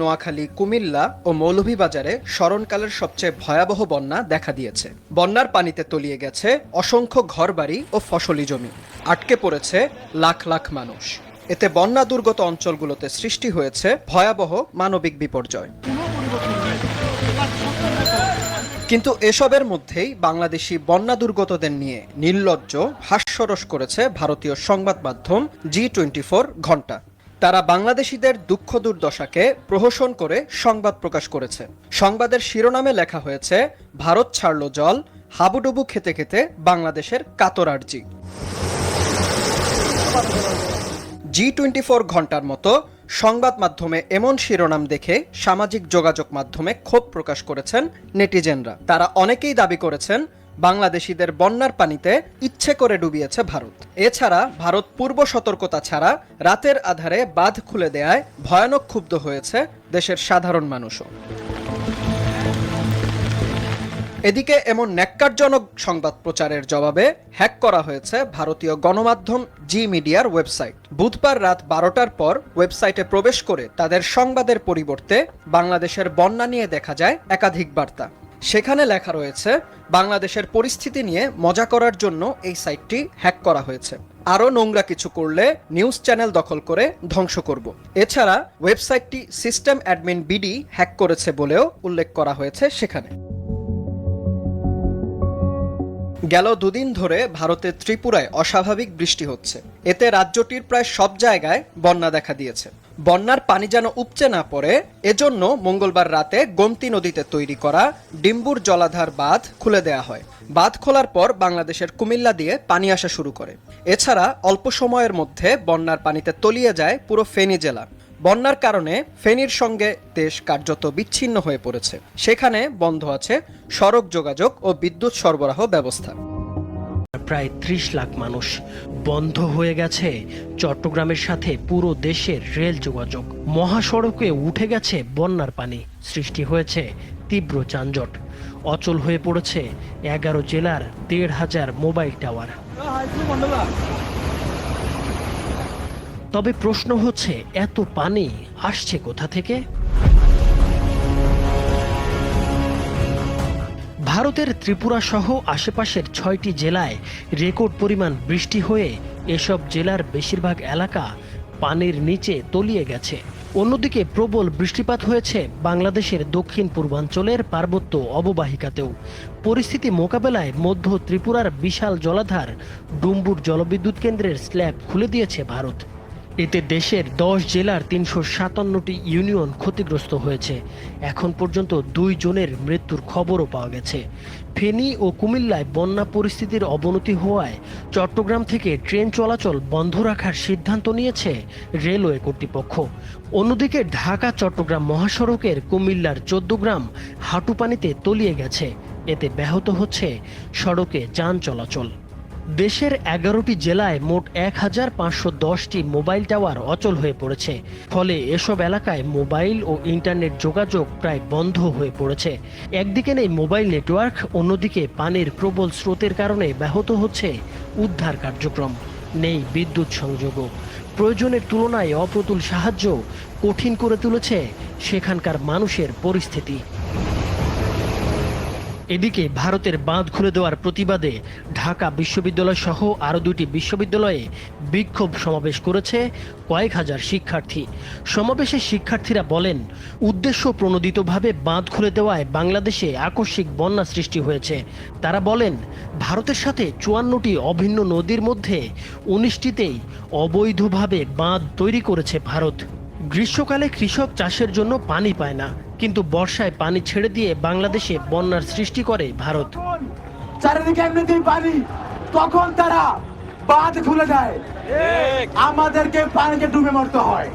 নোয়াখালী, কুমিল্লা ও মৌলভীবাজারে স্মরণকালের সবচেয়ে ভয়াবহ বন্যা দেখা দিয়েছে। বন্যার পানিতে তলিয়ে গেছে অসংখ্য ঘরবাড়ি ও ফসলি জমি। আটকে পড়েছে লাখ লাখ মানুষ। এতে বন্যা দুর্গত অঞ্চলগুলোতে সৃষ্টি হয়েছে ভয়াবহ মানবিক বিপর্যয়। কিন্তু এসবের মধ্যেই বাংলাদেশি বন্যা দুর্গতদের নিয়ে নির্লজ্জ হাস্যরস করেছে ভারতীয় সংবাদ মাধ্যম জি টোয়েন্টি ঘণ্টা। তারা বাংলাদেশিদের দুঃখ দুর্দশাকে প্রহসন করে সংবাদ প্রকাশ করেছে। সংবাদের শিরোনামে লেখা হয়েছে, ভারত ছাড়ল জল, হাবুডুবু খেতে খেতে বাংলাদেশের কাতর আর্জি। জি টোয়েন্টি ফোর ঘণ্টার মতো সংবাদ মাধ্যমে এমন শিরোনাম দেখে সামাজিক যোগাযোগ মাধ্যমে ক্ষোভ প্রকাশ করেছেন নেটিজেনরা। তারা অনেকেই দাবি করেছেন বাংলাদেশিদের বন্যার পানিতে ইচ্ছে করে ডুবিয়েছে ভারত। এছাড়া ভারত পূর্ব সতর্কতা ছাড়া রাতের আধারে বাঁধ খুলে দেয়ায় ভয়ানক ক্ষুব্ধ হয়েছে দেশের সাধারণ মানুষও। এদিকে এমন ন্যাক্কারজনক সংবাদ প্রচারের জবাবে হ্যাক করা হয়েছে ভারতীয় গণমাধ্যম জি মিডিয়ার ওয়েবসাইট। বুধবার রাত বারোটার পর ওয়েবসাইটে প্রবেশ করে তাদের সংবাদের পরিবর্তে বাংলাদেশের বন্যা নিয়ে দেখা যায় একাধিক বার্তা। সেখানে লেখা রয়েছে, বাংলাদেশের পরিস্থিতি নিয়ে মজা করার জন্য এই সাইটটি হ্যাক করা হয়েছে। আরও নোংরা কিছু করলে নিউজ চ্যানেল দখল করে ধ্বংস করব। এছাড়া ওয়েবসাইটটি সিস্টেম অ্যাডমিন বিডি হ্যাক করেছে বলেও উল্লেখ করা হয়েছে সেখানে। গেল দুদিন ধরে ভারতের ত্রিপুরায় অস্বাভাবিক বৃষ্টি হচ্ছে। এতে রাজ্যটির প্রায় সব জায়গায় বন্যা দেখা দিয়েছে। বন্যার পানি যেন উপচে না পড়ে, এজন্য মঙ্গলবার রাতে গোমতী নদীতে তৈরি করা ডিম্বুর জলাধার বাঁধ খুলে দেয়া হয়। বাঁধ খোলার পর বাংলাদেশের কুমিল্লা দিয়ে পানি আসা শুরু করে। এছাড়া অল্প সময়ের মধ্যে বন্যার পানিতে তলিয়ে যায় পুরো ফেনী জেলা। বন্যার কারণে ফেনীর সঙ্গে দেশ কার্যত বিচ্ছিন্ন হয়ে পড়েছে। সেখানে বন্ধ আছে সড়ক যোগাযোগ ও বিদ্যুৎ সরবরাহ ব্যবস্থা। প্রায় ত্রিশ লাখ মানুষ। বন্ধ হয়ে গেছে চট্টগ্রামের সাথে পুরো দেশের রেল যোগাযোগ। মহাসড়কে উঠে গেছে বন্যার পানি। সৃষ্টি হয়েছে তীব্র যানজট। অচল হয়ে পড়েছে এগারো জেলার দেড় হাজার মোবাইল টাওয়ার। তবে প্রশ্ন হচ্ছে, এত পানি আসছে কোথা থেকে? ভারতের ত্রিপুরা সহ আশেপাশের ছয়টি জেলায় রেকর্ড পরিমাণ বৃষ্টি হয়ে এসব জেলার বেশিরভাগ এলাকা পানির নিচে তলিয়ে গেছে। অন্যদিকে প্রবল বৃষ্টিপাত হয়েছে বাংলাদেশের দক্ষিণ পূর্বাঞ্চলের পার্বত্য অববাহিকাতেও। পরিস্থিতি মোকাবেলায় মধ্য ত্রিপুরার বিশাল জলাধার ডুম্বুর জলবিদ্যুৎ কেন্দ্রের স্ল্যাব খুলে দিয়েছে ভারত। এতে দেশের দশ জেলার তিনশো সাতান্নটি ইউনিয়ন ক্ষতিগ্রস্ত হয়েছে। এখন পর্যন্ত দুই জনের মৃত্যুর খবরও পাওয়া গেছে। ফেনী ও কুমিল্লায় বন্যা পরিস্থিতির অবনতি হওয়ায় চট্টগ্রাম থেকে ট্রেন চলাচল বন্ধ রাখার সিদ্ধান্ত নিয়েছে রেলওয়ে কর্তৃপক্ষ। অন্যদিকে ঢাকা, চট্টগ্রাম মহাসড়কের কুমিল্লার চোদ্দ চোদ্দগ্রাম হাঁটুপানিতে তলিয়ে গেছে। এতে ব্যাহত হচ্ছে সড়কে যান চলাচল। দেশের এগারোটি জেলায় মোট এক হাজার পাঁচশো দশটি মোবাইল টাওয়ার অচল হয়ে পড়েছে। ফলে এসব এলাকায় মোবাইল ও ইন্টারনেট যোগাযোগ প্রায় বন্ধ হয়ে পড়েছে। একদিকে নেই মোবাইল নেটওয়ার্ক, অন্যদিকে পানির প্রবল স্রোতের কারণে ব্যাহত হচ্ছে উদ্ধার কার্যক্রম। নেই বিদ্যুৎ সংযোগও। প্রয়োজনের তুলনায় অপ্রতুল সাহায্য কঠিন করে তুলেছে সেখানকার মানুষের পরিস্থিতি। এদিকে ভারতের বাঁধ খুলে দেওয়ার প্রতিবাদে ঢাকা বিশ্ববিদ্যালয় সহ আরও দুটি বিশ্ববিদ্যালয়ে বিক্ষোভ সমাবেশ করেছে কয়েক হাজার শিক্ষার্থী। সমাবেশে শিক্ষার্থীরা বলেন, উদ্দেশ্য প্রণোদিতভাবে বাঁধ খুলে দেওয়ায় বাংলাদেশে আকস্মিক বন্যা সৃষ্টি হয়েছে। তারা বলেন, ভারতের সাথে চুয়ান্নটি অভিন্ন নদীর মধ্যে উনিশটিতেই অবৈধভাবে বাঁধ তৈরি করেছে ভারত। গ্রীষ্মকালে কৃষক চাষের জন্য পানি পায় না কিন্তু বর্ষায় পানি ছেড়ে দিয়ে বাংলাদেশে বন্যার সৃষ্টি করে ভারত। চারিদিকে এমনিতেই পানি তখন তারা বাঁধ খুলে দেয়। আমাদেরকে পানিকে ডুবে মরতে হয়।